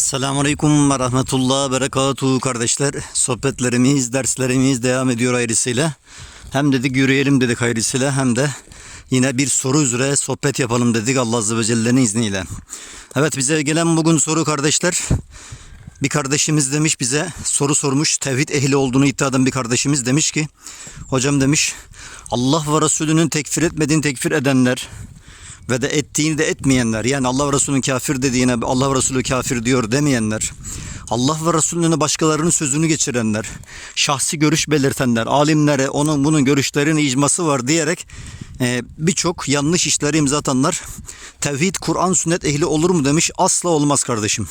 Selamun Aleyküm ve Rahmetullah Berekatuhu kardeşler. Sohbetlerimiz, derslerimiz devam ediyor ayrısıyla. Hem dedik yürüyelim dedik ayrısıyla hem de yine bir soru üzere sohbet yapalım dedik Allah Azze ve Celle'nin izniyle. Evet bize gelen bugün soru kardeşler. Bir kardeşimiz demiş bize soru sormuş. Tevhid ehli olduğunu iddia eden bir kardeşimiz demiş ki hocam demiş Allah ve Resulünün tekfir etmediğini tekfir edenler ve de ettiğini de etmeyenler yani Allah ve Resulünün kafir dediğine Allah ve Resulü kafir diyor demeyenler Allah ve Resulünün başkalarının sözünü geçirenler şahsi görüş belirtenler alimlere onun bunun görüşlerinin icması var diyerek e, birçok yanlış işleri imza atanlar tevhid Kur'an sünnet ehli olur mu demiş asla olmaz kardeşim.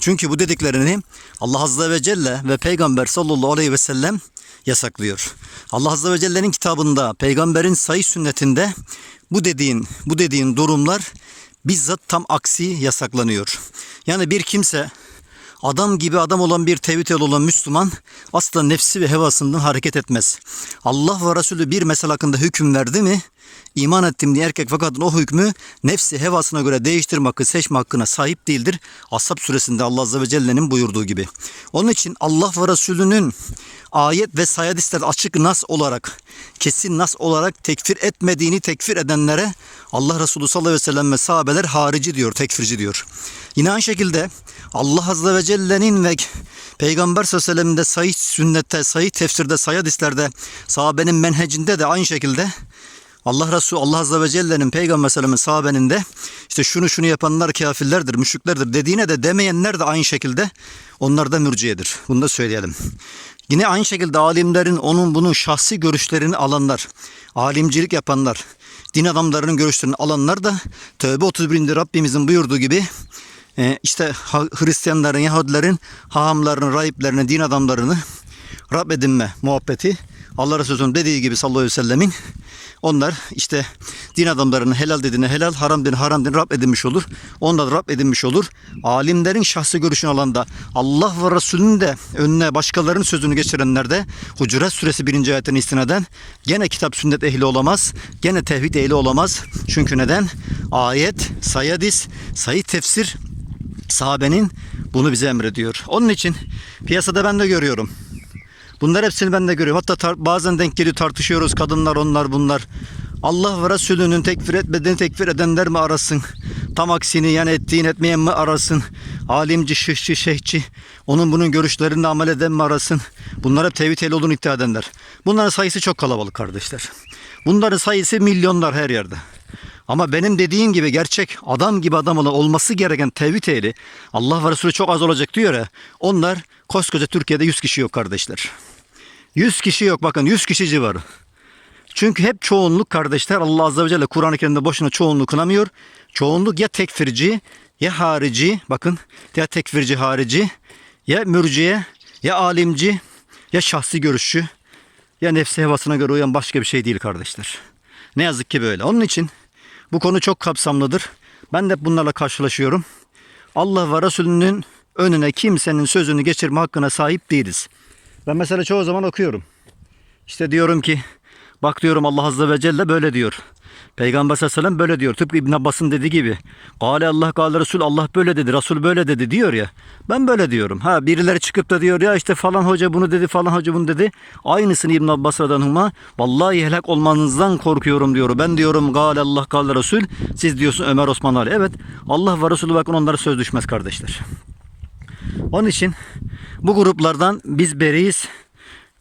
Çünkü bu dediklerini Allah Azze ve Celle ve Peygamber sallallahu aleyhi ve sellem yasaklıyor. Allah Azze ve Celle'nin kitabında, peygamberin sayı sünnetinde bu dediğin, bu dediğin durumlar bizzat tam aksi yasaklanıyor. Yani bir kimse adam gibi adam olan bir tevhid olan Müslüman asla nefsi ve hevasından hareket etmez. Allah ve Resulü bir mesele hakkında hüküm verdi mi iman ettim diye erkek fakat o hükmü nefsi hevasına göre değiştirme hakkı seçme hakkına sahip değildir. Ashab suresinde Allah Azze ve Celle'nin buyurduğu gibi. Onun için Allah ve Resulünün ayet ve sayadislerde açık nas olarak kesin nas olarak tekfir etmediğini tekfir edenlere Allah Resulü sallallahu aleyhi ve sellem ve sahabeler harici diyor, tekfirci diyor. Yine aynı şekilde Allah Azze ve Celle'nin ve Peygamber sallallahu aleyhi ve sellem'in de sahih sünnette, sahih tefsirde, sahih hadislerde, sahabenin menhecinde de aynı şekilde Allah Resulü Allah Azze ve Celle'nin Peygamber Sellem'in sahabenin de işte şunu şunu yapanlar kafirlerdir, müşriklerdir dediğine de demeyenler de aynı şekilde onlar da mürciyedir. Bunu da söyleyelim. Yine aynı şekilde alimlerin onun bunun şahsi görüşlerini alanlar, alimcilik yapanlar, din adamlarının görüşlerini alanlar da Tövbe 31'inde Rabbimizin buyurduğu gibi e, işte Hristiyanların, Yahudilerin, hahamlarını, rahiplerini, din adamlarını Rab edinme muhabbeti Allah Resulü'nün dediği gibi sallallahu aleyhi ve sellemin onlar işte din adamlarının helal dediğine helal, haram dediğine haram dediğine Rab edinmiş olur. Onlar da Rab edinmiş olur. Alimlerin şahsi görüşünü alanda Allah ve Resulünün de önüne başkalarının sözünü geçirenler de Hucurat suresi 1. ayetine istinaden gene kitap sünnet ehli olamaz. Gene tevhid ehli olamaz. Çünkü neden? Ayet, sayadis, sayı tefsir sahabenin bunu bize emrediyor. Onun için piyasada ben de görüyorum. Bunlar hepsini ben de görüyorum. Hatta bazen denk geliyor tartışıyoruz. Kadınlar onlar bunlar. Allah ve Resulünün tekfir etmediğini tekfir edenler mi arasın? Tam aksini yani ettiğin etmeyen mi arasın? Alimci, şıhçı, şeyhçi, onun bunun görüşlerinde amel eden mi arasın? Bunlar hep tevhid ehli olduğunu iddia edenler. Bunların sayısı çok kalabalık kardeşler. Bunların sayısı milyonlar her yerde. Ama benim dediğim gibi gerçek adam gibi adam olması gereken tevhid ehli Allah ve Resulü çok az olacak diyor ya. Onlar koskoca Türkiye'de 100 kişi yok kardeşler. 100 kişi yok bakın 100 kişi civarı. Çünkü hep çoğunluk kardeşler Allah Azze ve Celle Kur'an-ı Kerim'de boşuna çoğunluğu kınamıyor. Çoğunluk ya tekfirci ya harici bakın ya tekfirci harici ya mürciye ya alimci ya şahsi görüşçü ya nefsi hevasına göre uyan başka bir şey değil kardeşler. Ne yazık ki böyle. Onun için bu konu çok kapsamlıdır. Ben de bunlarla karşılaşıyorum. Allah ve Resulünün önüne kimsenin sözünü geçirme hakkına sahip değiliz. Ben mesela çoğu zaman okuyorum. İşte diyorum ki bak diyorum Allah Azze ve Celle böyle diyor. Peygamber sallallahu aleyhi ve sellem böyle diyor. Tıpkı İbn Abbas'ın dediği gibi. Gale Allah, gale Resul, Allah böyle dedi, Resul böyle dedi diyor ya. Ben böyle diyorum. Ha birileri çıkıp da diyor ya işte falan hoca bunu dedi, falan hoca bunu dedi. Aynısını İbn Abbas radıyallahu Vallahi helak olmanızdan korkuyorum diyor. Ben diyorum gale Allah, gale Resul. Siz diyorsun Ömer Osman Ali. Evet Allah ve Resulü bakın onlara söz düşmez kardeşler. Onun için bu gruplardan biz beriyiz.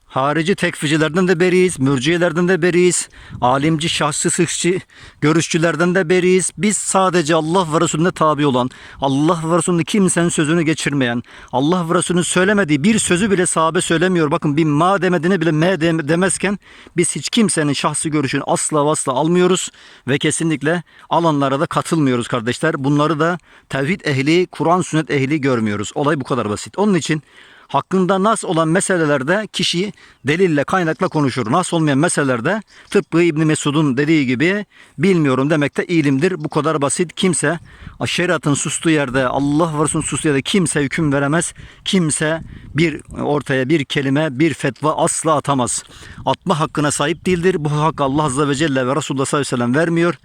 Harici tekfircilerden de beriyiz, mürciyelerden de beriyiz, alimci, şahsi sıkçı, görüşçülerden de beriyiz. Biz sadece Allah ve Resulüne tabi olan, Allah ve Resulünün kimsenin sözünü geçirmeyen, Allah ve Resulünün söylemediği bir sözü bile sahabe söylemiyor. Bakın bir ma demediğine bile me dem- demezken biz hiç kimsenin şahsi görüşünü asla ve asla almıyoruz ve kesinlikle alanlara da katılmıyoruz kardeşler. Bunları da tevhid ehli, Kur'an sünnet ehli görmüyoruz. Olay bu kadar basit. Onun için hakkında nas olan meselelerde kişi delille kaynakla konuşur. Nas olmayan meselelerde tıpkı İbn Mesud'un dediği gibi bilmiyorum demek de ilimdir. Bu kadar basit. Kimse şeriatın sustuğu yerde Allah Resulünün sustuğu yerde kimse hüküm veremez. Kimse bir ortaya bir kelime bir fetva asla atamaz. Atma hakkına sahip değildir. Bu hakkı Allah Azze ve Celle ve Resulullah sallallahu aleyhi ve sellem vermiyor.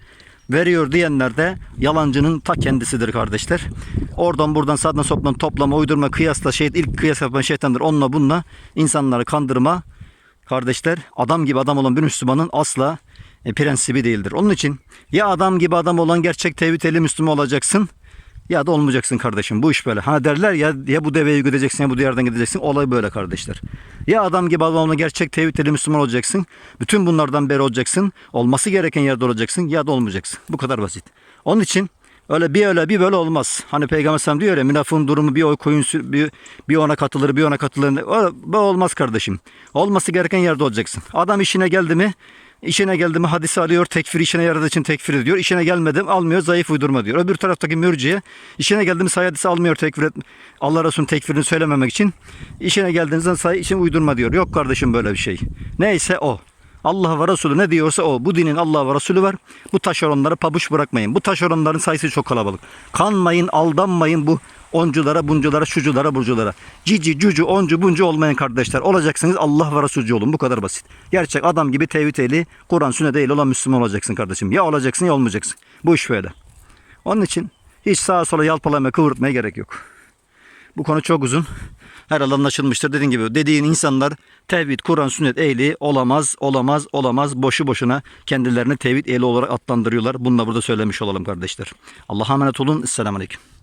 Veriyor diyenler de yalancının ta kendisidir kardeşler. Oradan buradan sağdan soldan toplama, uydurma, kıyasla şey ilk kıyas yapan şeytandır. Onunla bununla insanları kandırma kardeşler adam gibi adam olan bir Müslümanın asla e, prensibi değildir. Onun için ya adam gibi adam olan gerçek tevhid Müslüman olacaksın ya da olmayacaksın kardeşim. Bu iş böyle. Ha derler ya ya bu deveyi gideceksin ya bu diyardan gideceksin. Olay böyle kardeşler. Ya adam gibi olan gerçek tevhid Müslüman olacaksın. Bütün bunlardan beri olacaksın. Olması gereken yerde olacaksın ya da olmayacaksın. Bu kadar basit. Onun için Öyle bir öyle bir böyle olmaz. Hani Peygamber Efendimiz diyor ya münafığın durumu bir oy koyun bir, bir ona katılır bir ona katılır. O, bu olmaz kardeşim. Olması gereken yerde olacaksın. Adam işine geldi mi işine geldi mi hadisi alıyor tekfir işine yaradığı için tekfir ediyor. İşine gelmedi mi almıyor zayıf uydurma diyor. Öbür taraftaki mürciye işine geldi mi hadisi almıyor tekfir et, Allah Resulü'nün tekfirini söylememek için işine geldiğinizden say için uydurma diyor. Yok kardeşim böyle bir şey. Neyse o. Allah ve Resulü ne diyorsa o. Bu dinin Allah ve Resulü var. Bu taşeronları pabuç bırakmayın. Bu taşeronların sayısı çok kalabalık. Kanmayın, aldanmayın bu onculara, bunculara, şuculara, burculara. Cici, cucu, oncu, buncu olmayın kardeşler. Olacaksınız Allah ve Resulcü olun. Bu kadar basit. Gerçek adam gibi tevhid ehli, Kur'an sünnet değil olan Müslüman olacaksın kardeşim. Ya olacaksın ya olmayacaksın. Bu iş böyle. Onun için hiç sağa sola yalpalamaya, kıvırtmaya gerek yok. Bu konu çok uzun. Herhalde anlaşılmıştır. Dediğim gibi dediğin insanlar tevhid, Kur'an, sünnet ehli olamaz, olamaz, olamaz. Boşu boşuna kendilerini tevhid ehli olarak adlandırıyorlar. Bunu da burada söylemiş olalım kardeşler. Allah'a emanet olun. Esselamu Aleyküm.